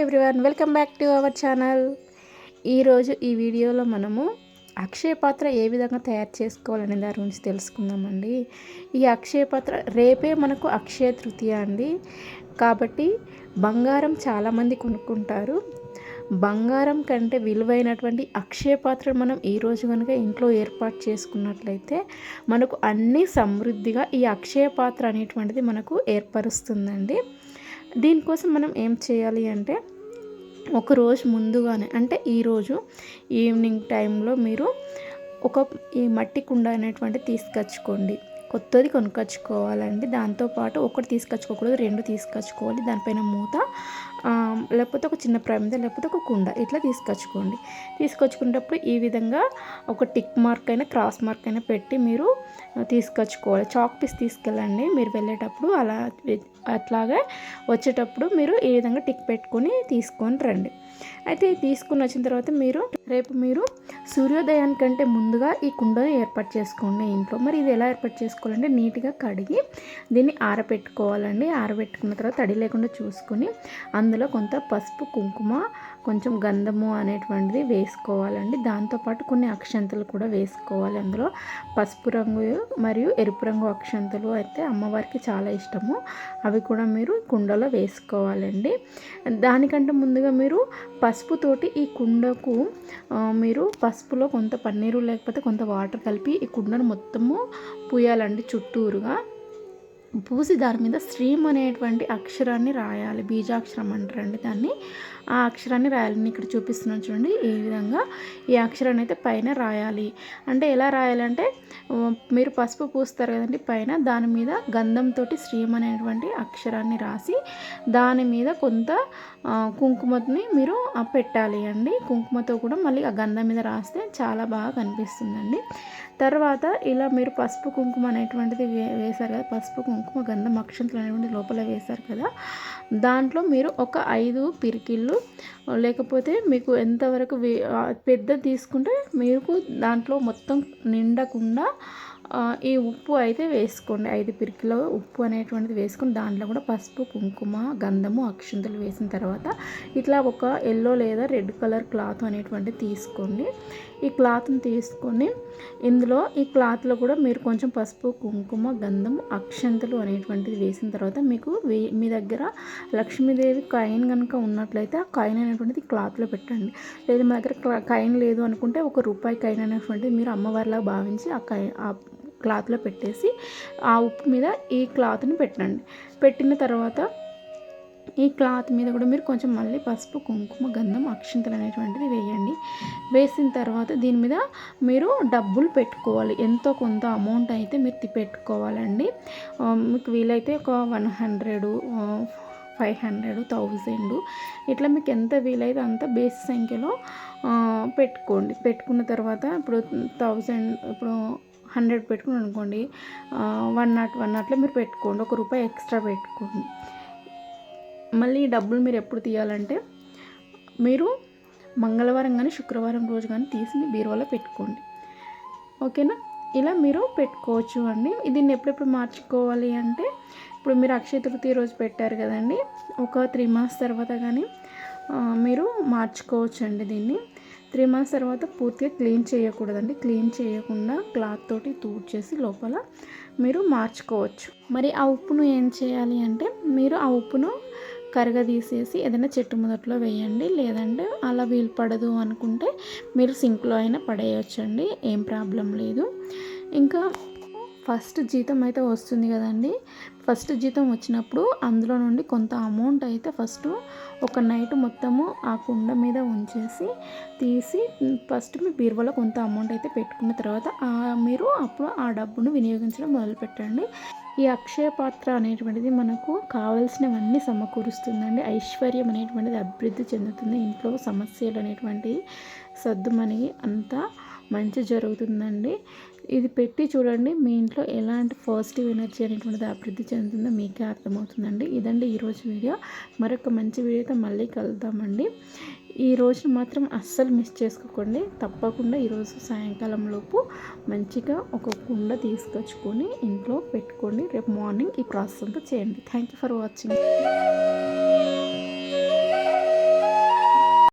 Everyone welcome back to our channel ఈరోజు ఈ వీడియోలో మనము అక్షయ పాత్ర ఏ విధంగా తయారు చేసుకోవాలనే దాని గురించి తెలుసుకుందామండి. ఈ అక్షయ పాత్ర రేపే మనకు అక్షయ తృతీయ అండి. కాబట్టి బంగారం చాలామంది కొనుక్కుంటారు. బంగారం కంటే విలువైనటువంటి అక్షయ పాత్ర మనం ఈరోజు కనుక ఇంట్లో ఏర్పాటు చేసుకున్నట్లయితే మనకు అన్ని సమృద్ధిగా ఈ అక్షయ పాత్ర అనేటువంటిది మనకు ఏర్పరుస్తుందండి. దీనికోసం మనం ఏం చేయాలి అంటే ఒక రోజు ముందుగానే అంటే ఈరోజు ఈవినింగ్ టైంలో మీరు ఒక ఈ మట్టి కుండ అనేటువంటి తీసుకొచ్చుకోండి. కొత్తది కొనుక్కొచ్చుకోవాలండి. దాంతోపాటు ఒకటి తీసుకొచ్చుకోకూడదు రెండు తీసుకొచ్చుకోవాలి. దానిపైన మూత లేకపోతే ఒక చిన్న ప్రమిద లేకపోతే ఒక కుండ ఇట్లా తీసుకొచ్చుకోండి. తీసుకొచ్చుకునేటప్పుడు ఈ విధంగా ఒక టిక్ మార్క్ అయినా క్రాస్ మార్క్ అయినా పెట్టి మీరు తీసుకొచ్చుకోవాలి. చాక్ పీస్ తీసుకెళ్ళండి. మీరు వెళ్ళేటప్పుడు అలా అట్లాగే వచ్చేటప్పుడు మీరు ఈ విధంగా టిక్ పెట్టుకొని తీసుకొని రండి. అయితే తీసుకుని వచ్చిన తర్వాత మీరు రేపు మీరు సూర్యోదయానికంటే ముందుగా ఈ కుండను ఏర్పాటు చేసుకోండి ఇంట్లో. మరి ఇది ఎలా ఏర్పాటు చేసుకోవాలంటే నీట్గా కడిగి దీన్ని ఆరబెట్టుకోవాలండి. ఆరబెట్టుకున్న తర్వాత తడి లేకుండా చూసుకొని అందులో కొంత పసుపు కుంకుమ కొంచెం గంధము అనేటువంటిది వేసుకోవాలండి. దాంతోపాటు కొన్ని అక్షంతలు కూడా వేసుకోవాలి అందులో. పసుపు రంగు మరియు ఎరుపు రంగు అక్షంతలు అయితే అమ్మవారికి చాలా ఇష్టము. అవి కూడా మీరు కుండలో వేసుకోవాలండి. దానికంటే ముందుగా మీరు పసుపుతోటి ఈ కుండకు మీరు పసుపులో కొంత పన్నీరు లేకపోతే కొంత వాటర్ కలిపి ఈ కుండను మొత్తము పూయాలండి చుట్టూరుగా. పూసి దాని మీద స్ట్రీమ్ అనేటువంటి అక్షరాన్ని రాయాలి. బీజాక్షరం అంటారండి దాన్ని. ఆ అక్షరాన్ని రాయాలని ఇక్కడ చూపిస్తున్నాను చూడండి. ఈ విధంగా ఈ అక్షరాన్ని అయితే పైన రాయాలి. అంటే ఎలా రాయాలంటే మీరు పసుపు పూస్తారు కదండి పైన దాని మీద గంధంతో స్ట్రీమ్ అనేటువంటి అక్షరాన్ని రాసి దాని మీద కొంత కుంకుమని మీరు పెట్టాలి అండి. కుంకుమతో కూడా మళ్ళీ ఆ గంధం మీద రాస్తే చాలా బాగా కనిపిస్తుందండి. తర్వాత ఇలా మీరు పసుపు కుంకుమ అనేటువంటిది వే వేశారు కదా. పసుపు కుంకుమ గంధం అక్షంతలు అనేటువంటి లోపల వేశారు కదా. దాంట్లో మీరు ఒక ఐదు పిరికిళ్ళు లేకపోతే మీకు ఎంతవరకు పెద్ద తీసుకుంటే మీకు దాంట్లో మొత్తం నిండకుండా ఈ ఉప్పు అయితే వేసుకోండి. ఐదు పిరికిలో ఉప్పు అనేటువంటిది వేసుకొని దాంట్లో కూడా పసుపు కుంకుమ గంధము అక్షంతలు వేసిన తర్వాత ఇట్లా ఒక ఎల్లో లేదా రెడ్ కలర్ క్లాత్ అనేటువంటిది తీసుకోండి. ఈ క్లాత్ని తీసుకొని ఇందులో ఈ క్లాత్లో కూడా మీరు కొంచెం పసుపు కుంకుమ గంధం అక్షంతలు అనేటువంటిది వేసిన తర్వాత మీకు మీ దగ్గర లక్ష్మీదేవి కాయిన్ కనుక ఉన్నట్లయితే ఆ కాయిన్ అనేటువంటిది క్లాత్లో పెట్టండి. లేదు మా దగ్గర కాయిన్ లేదు అనుకుంటే ఒక రూపాయి కాయిన్ అనేటువంటిది మీరు అమ్మవారిలా భావించి ఆ కాయిన్ క్లాత్లో పెట్టేసి ఆ ఉప్పు మీద ఈ క్లాత్ని పెట్టండి. పెట్టిన తర్వాత ఈ క్లాత్ మీద కూడా మీరు కొంచెం మళ్ళీ పసుపు కుంకుమ గంధం అక్షింతలు అనేటువంటిది వేయండి. వేసిన తర్వాత దీని మీద మీరు డబ్బులు పెట్టుకోవాలి. ఎంతో కొంత అమౌంట్ అయితే మీరు పెట్టుకోవాలండి. మీకు వీలైతే ఒక one hundred five hundred thousand ఇట్లా మీకు ఎంత వీలైతే అంత బేస్ సంఖ్యలో పెట్టుకోండి. పెట్టుకున్న తర్వాత ఇప్పుడు థౌజండ్ ఇప్పుడు హండ్రెడ్ పెట్టుకుని అనుకోండి వన్ నాట్ వన్ నాట్లో మీరు పెట్టుకోండి. ఒక రూపాయి ఎక్స్ట్రా పెట్టుకోండి. మళ్ళీ డబ్బులు మీరు ఎప్పుడు తీయాలంటే మీరు మంగళవారం కానీ శుక్రవారం రోజు కానీ తీసి మీ బీరువాలో పెట్టుకోండి. ఓకేనా? ఇలా మీరు పెట్టుకోవచ్చు అండి. దీన్ని ఎప్పుడెప్పుడు మార్చుకోవాలి అంటే ఇప్పుడు మీరు అక్షయ తృతీయ రోజు పెట్టారు కదండి. ఒక త్రీ మంత్స్ తర్వాత కానీ మీరు మార్చుకోవచ్చు అండి దీన్ని. త్రీ మంత్స్ తర్వాత పూర్తిగా క్లీన్ చేయకూడదండి. క్లీన్ చేయకుండా క్లాత్ తోటి తూడ్చేసి లోపల మీరు మార్చుకోవచ్చు. మరి ఆ ఉప్పును ఏం చేయాలి అంటే మీరు ఆ ఉప్పును కరగదీసేసి ఏదైనా చెట్టు మొదట్లో వేయండి. లేదంటే అలా వీలు పడదు అనుకుంటే మీరు సింక్లో అయినా పడేయచ్చండి. ఏం ప్రాబ్లం లేదు. ఇంకా ఫస్ట్ జీతం అయితే వస్తుంది కదండి. ఫస్ట్ జీతం వచ్చినప్పుడు అందులో నుండి కొంత అమౌంట్ అయితే ఫస్ట్ ఒక నైట్ మొత్తము ఆ కుండ మీద ఉంచేసి తీసి ఫస్ట్ మీ బీరువాలో కొంత అమౌంట్ అయితే పెట్టుకున్న తర్వాత మీరు అప్పుడు ఆ డబ్బును వినియోగించడం మొదలుపెట్టండి. ఈ అక్షయ పాత్ర అనేటువంటిది మనకు కావలసినవన్నీ సమకూరుస్తుందండి. ఐశ్వర్యం అనేటువంటిది అభివృద్ధి చెందుతుంది. ఇంట్లో సమస్యలు అనేటువంటివి సర్దుమని అంతా మంచి జరుగుతుందండి. ఇది పెట్టి చూడండి మీ ఇంట్లో ఎలాంటి పాజిటివ్ ఎనర్జీ అనేటువంటిది అభివృద్ధి చెందుతుందో మీకే అర్థమవుతుందండి. ఇదండి ఈరోజు వీడియో. మరొక మంచి వీడియోతో మళ్ళీ కలుద్దామండి. ఈ రోజును మాత్రం అస్సలు మిస్ చేసుకోకండి. తప్పకుండా ఈరోజు సాయంకాలం లోపు మంచిగా ఒక కుండ తీసుకొచ్చుకొని ఇంట్లో పెట్టుకోండి. రేపు మార్నింగ్ ఈ ప్రాసెస్ అంతా చేయండి. Thank you for watching.